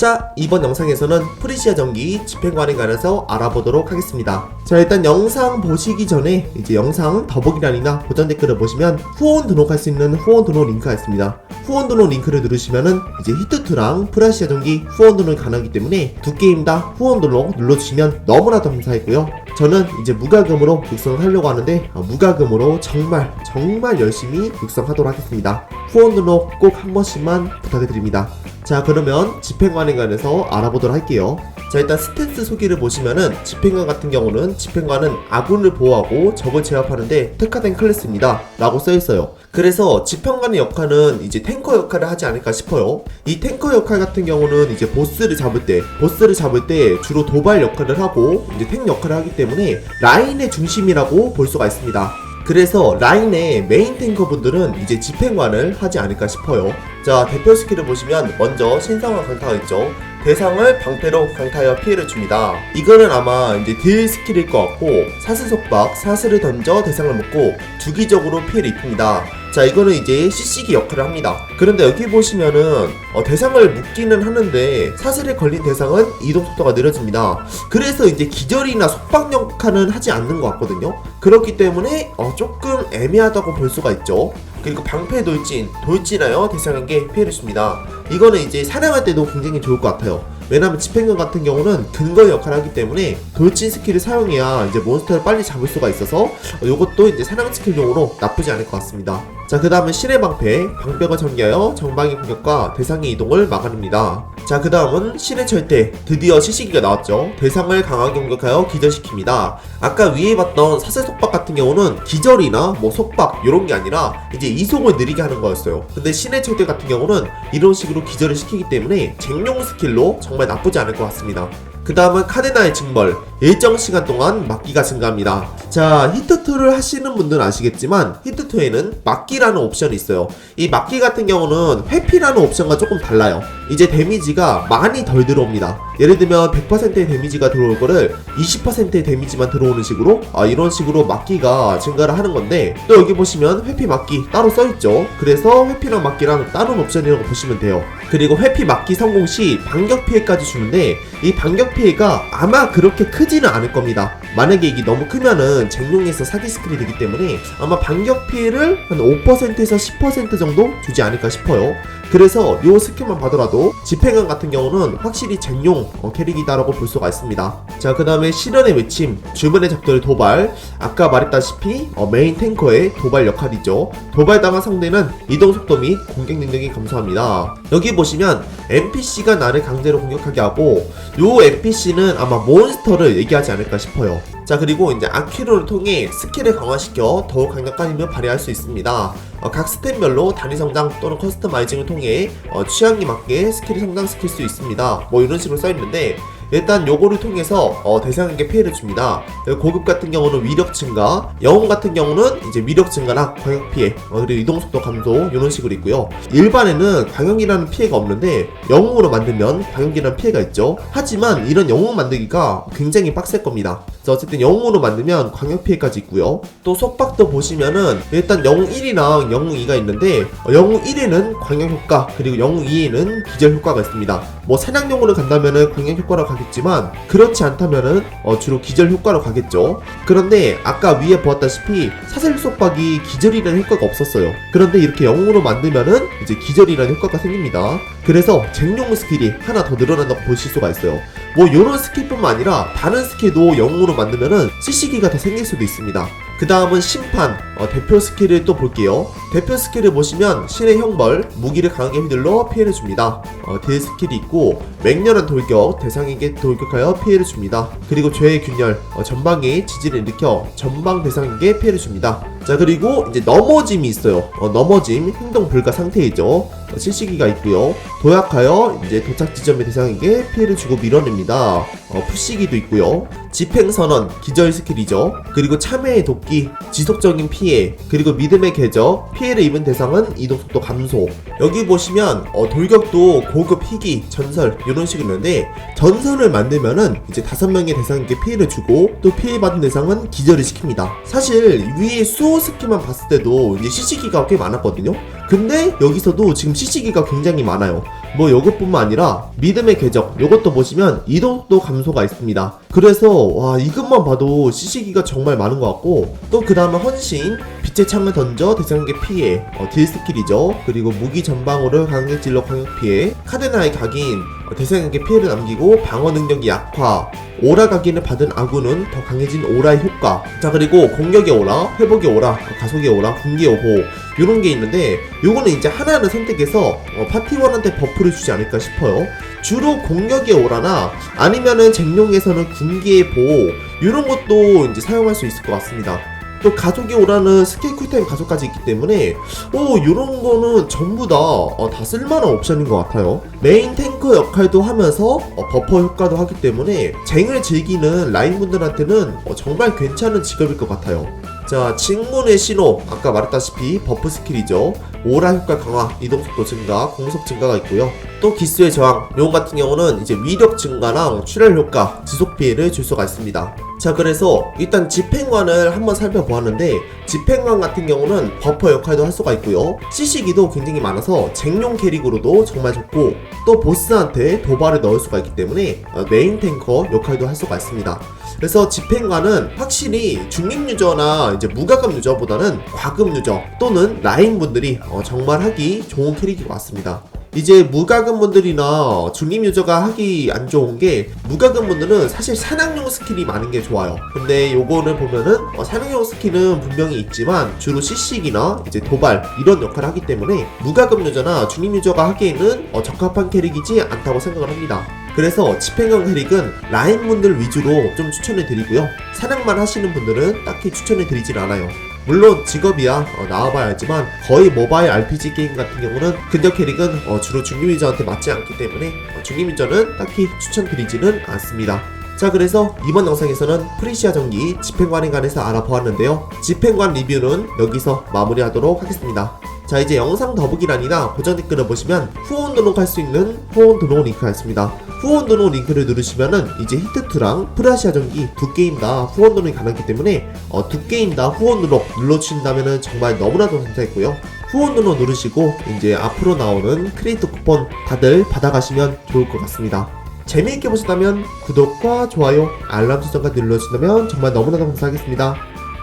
자, 이번 영상에서는 프리시아 전기 집행관에 관해서 알아보도록 하겠습니다. 자, 일단 영상 보시기 전에 이제 영상 더보기란이나 고정 댓글을 보시면 후원 등록할 수 있는 후원 등록 링크가 있습니다. 후원 등록 링크를 누르시면은 이제 히트2랑 프라시아 전기 후원 등록이 가능하기 때문에 두 게임 다 후원 등록 눌러주시면 너무나도 감사하고요. 저는 이제 무과금으로 육성을 하려고 하는데 어, 무과금으로 정말 정말 열심히 육성하도록 하겠습니다. 후원 등록 꼭 한 번씩만 부탁드립니다. 자 그러면 집행관에 관해서 알아보도록 할게요. 자 일단 스탠스 소개를 보시면은 집행관 같은 경우는 집행관은 아군을 보호하고 적을 제압하는데 특화된 클래스입니다. 라고 써있어요. 그래서 집행관의 역할은 이제 탱커 역할을 하지 않을까 싶어요. 이 탱커 역할 같은 경우는 이제 보스를 잡을 때 보스를 잡을 때 주로 도발 역할을 하고 이제 탱 역할을 하기 때문에 라인의 중심이라고 볼 수가 있습니다 그래서 라인의 메인 탱커분들은 이제 집행관을 하지 않을까 싶어요. 자, 대표 스킬을 보시면 먼저 신성한 강타가 있죠. 대상을 방패로 강타하여 피해를 줍니다. 이거는 아마 이제 딜 스킬일 것 같고 사슬 속박, 사슬을 던져 대상을 먹고 주기적으로 피해를 입힙니다. 자, 이거는 이제 CC기 역할을 합니다. 그런데 여기 보시면은 어, 대상을 묶기는 하는데 사슬에 걸린 대상은 이동 속도가 느려집니다. 그래서 이제 기절이나 속박 역할은 하지 않는 것 같거든요. 그렇기 때문에 어, 조금 애매하다고 볼 수가 있죠. 그리고 방패 돌진, 돌진하여 대상에게 피해를 줍니다. 이거는 이제 사냥할 때도 굉장히 좋을 것 같아요. 왜냐면 집행관 같은 경우는 근거 역할을 하기 때문에 돌진 스킬을 사용해야 이제 몬스터를 빨리 잡을 수가 있어서 어, 이것도 이제 사냥 스킬용으로 나쁘지 않을 것 같습니다. 자, 그 다음은 신의 방패, 방벽을 전개하여 정방의 공격과 대상의 이동을 막아냅니다. 자, 그 다음은 신의 철퇴, 드디어 시시기가 나왔죠. 대상을 강하게 공격하여 기절시킵니다. 아까 위에 봤던 사슬 속박 같은 경우는 기절이나 뭐 속박 이런 게 아니라 이제 이속을 느리게 하는 거였어요. 근데 신의 철퇴 같은 경우는 이런 식으로 기절을 시키기 때문에 쟁용 스킬로 정말 나쁘지 않을 것 같습니다. 그 다음은 카데나의 징벌. 일정 시간 동안 막기가 증가합니다. 자 히트2를 하시는 분들은 아시겠지만 히트2에는 막기라는 옵션이 있어요. 이 막기 같은 경우는 회피라는 옵션과 조금 달라요 이제 데미지가 많이 덜 들어옵니다. 예를 들면 100%의 데미지가 들어올 거를 20%의 데미지만 들어오는 식으로? 아, 이런 식으로 막기가 증가를 하는 건데 또 여기 보시면 회피 막기 따로 써있죠? 그래서 회피랑 막기랑 다른 옵션이라고 보시면 돼요. 그리고 회피 막기 성공 시 반격 피해까지 주는데 이 반격 피해가 아마 그렇게 크지는 않을 겁니다. 만약에 이게 너무 크면은 쟁룡에서 사기 스킬이 되기 때문에 아마 반격 피해를 한 5%에서 10% 정도 주지 않을까 싶어요. 그래서 요 스킬만 봐더라도 집행관 같은 경우는 확실히 쟁용 어, 캐릭이다라고 볼 수가 있습니다. 자, 그 다음에 실현의 외침, 주변의 적들을 도발. 아까 말했다시피 어, 메인 탱커의 도발 역할이죠. 도발당한 상대는 이동 속도 및 공격 능력이 감소합니다. 여기 보시면 NPC가 나를 강제로 공격하게 하고 요 NPC는 아마 몬스터를 얘기하지 않을까 싶어요. 자 그리고 이제 아키로를 통해 스킬을 강화시켜 더욱 강력한 힘을 발휘할 수 있습니다. 어, 각 스탯별로 단위 성장 또는 커스터마이징을 통해 어, 취향에 맞게 스킬을 성장시킬 수 있습니다. 뭐 이런 식으로 써 있는데 일단 요거를 통해서 어, 대상에게 피해를 줍니다. 고급 같은 경우는 위력 증가, 영웅 같은 경우는 이제 위력 증가나 광역 피해, 어, 그리고 이동 속도 감소 이런 식으로 있고요. 일반에는 광역이라는 피해가 없는데 영웅으로 만들면 광역이라는 피해가 있죠. 하지만 이런 영웅 만들기가 굉장히 빡셀 겁니다. 그래서 어쨌든 영웅으로 만들면 광역 피해까지 있고요. 또 속박도 보시면은 일단 영웅 1이랑 영웅 2가 있는데 어, 영웅 1에는 광역 효과 그리고 영웅 2에는 기절 효과가 있습니다. 뭐 사냥용으로 간다면은 광역 효과 로 가겠지만 그렇지 않다면은 어, 주로 기절 효과로 가겠죠. 그런데 아까 위에 보았다시피 사슬 속박이 기절이라는 효과가 없었어요. 그런데 이렇게 영웅으로 만들면은 이제 기절이라는 효과가 생깁니다. 그래서 쟁용 스킬이 하나 더 늘어난다고 보실 수가 있어요. 뭐 이런 스킬뿐만 아니라 다른 스킬도 영웅으로 만들면은 CC기가 더 생길 수도 있습니다. 그 다음은 심판 어, 대표 스킬을 또 볼게요. 대표 스킬을 보시면 신의 형벌 무기를 강하게 휘둘러 피해를 줍니다. 어, 딜 스킬이 있고 맹렬한 돌격 대상에게 돌격하여 피해를 줍니다. 그리고 죄의 균열 어, 전방에 지지를 일으켜 전방 대상에게 피해를 줍니다. 자 그리고 이제 넘어짐이 있어요. 어, 넘어짐 행동 불가 상태이죠. 어, 실시기가 있고요. 도약하여 이제 도착 지점의 대상에게 피해를 주고 밀어냅니다. 어, 푸시기도 있고요. 집행선언 기절 스킬이죠. 그리고 참회의 도끼 지속적인 피해 그리고 믿음의 궤적 피해를 입은 대상은 이동 속도 감소. 여기 보시면 어, 돌격도 고급 희귀 전설 이런 식으로 있는데 전설을 만들면은 이제 다섯 명의 대상에게 피해를 주고 또 피해받은 대상은 기절을 시킵니다. 사실 위에 수호 스킬만 봤을 때도 이제 CC기가 꽤 많았거든요. 근데 여기서도 지금 CC기가 굉장히 많아요. 뭐 요것뿐만 아니라 믿음의 궤적 요것도 보시면 이동속도 감소가 있습니다. 그래서 와 이것만 봐도 CC기가 정말 많은 것 같고 또 그 다음에 헌신 빛의 창을 던져 대상에게 피해 어, 딜 스킬이죠. 그리고 무기 전방으로 강력 질러 광역 피해 카데나의 각인 어, 대상에게 피해를 남기고 방어 능력이 약화 오라 각인을 받은 아군은 더 강해진 오라의 효과 자 그리고 공격의 오라 회복의 오라 어, 가속의 오라 군기의 보호 요런 게 있는데 요거는 이제 하나를 선택해서 어, 파티원한테 버프를 주지 않을까 싶어요 주로 공격의 오라나 아니면은 쟁룡에서는 군기의 보호 요런 것도 이제 사용할 수 있을 것 같습니다. 또 가속의 오라는 스킬 쿨타임 가속까지 있기 때문에 오 요런 거는 전부 다, 어, 다 쓸만한 옵션인 것 같아요. 메인 탱커 역할도 하면서 어, 버퍼 효과도 하기 때문에 쟁을 즐기는 라인 분들한테는 어, 정말 괜찮은 직업일 것 같아요 자 친문의 신호. 아까 말했다시피 버프 스킬이죠. 오라 효과 강화 이동 속도 증가 공속 증가가 있고요. 또 기수의 저항. 용 같은 경우는 이제 위력 증가랑 출혈 효과 지속 피해를 줄 수가 있습니다. 자 그래서 일단 집행관을 한번 살펴보았는데 집행관 같은 경우는 버퍼 역할도 할 수가 있고요. CC기도 굉장히 많아서 쟁용 캐릭으로도 정말 좋고 또 보스한테 도발을 넣을 수가 있기 때문에 어, 메인 탱커 역할도 할 수가 있습니다 그래서 집행관은 확실히 중립 유저나 이제 무과금 유저보다는 과금 유저 또는 라인 분들이 어, 정말 하기 좋은 캐릭인 것 같습니다. 이제 무과금 분들이나 중립 유저가 하기 안 좋은 게 무과금 분들은 사실 사냥용 스킬이 많은 게 좋아요. 근데 요거를 보면은 어, 사냥용 스킬은 분명히 있지만 주로 CC기나 이제 도발 이런 역할을 하기 때문에 무과금 유저나 중립 유저가 하기에는 어, 적합한 캐릭이지 않다고 생각을 합니다. 그래서 집행형 캐릭은 라인분들 위주로 좀 추천을 드리고요. 사냥만 하시는 분들은 딱히 추천을 드리진 않아요. 물론 직업이야 어, 나와봐야 알지만 거의 모바일 RPG 게임 같은 경우는 근접 캐릭은 어, 주로 중립유저한테 맞지 않기 때문에 어, 중립유저는 딱히 추천드리지는 않습니다. 자 그래서 이번 영상에서는 프리시아 전기 집행관에 관해서 알아보았는데요. 집행관 리뷰는 여기서 마무리하도록 하겠습니다. 자 이제 영상 더보기란이나 고정 댓글을 보시면 후원 등록할 수 있는 후원 등록 링크가 있습니다. 후원 등록 링크를 누르시면은 이제 히트2랑 프라시아 전기 두 게임 다 후원 등록이 가능하기 때문에 어, 두 게임 다 후원 등록 눌러주신다면은 정말 너무나도 감사했고요. 후원 등록 누르시고 이제 앞으로 나오는 크리에이터 쿠폰 다들 받아가시면 좋을 것 같습니다. 재미있게 보셨다면 구독과 좋아요, 알람 설정까지 눌러주신다면 정말 너무나도 감사하겠습니다.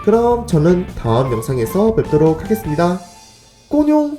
그럼 저는 다음 영상에서 뵙도록 하겠습니다. 公牛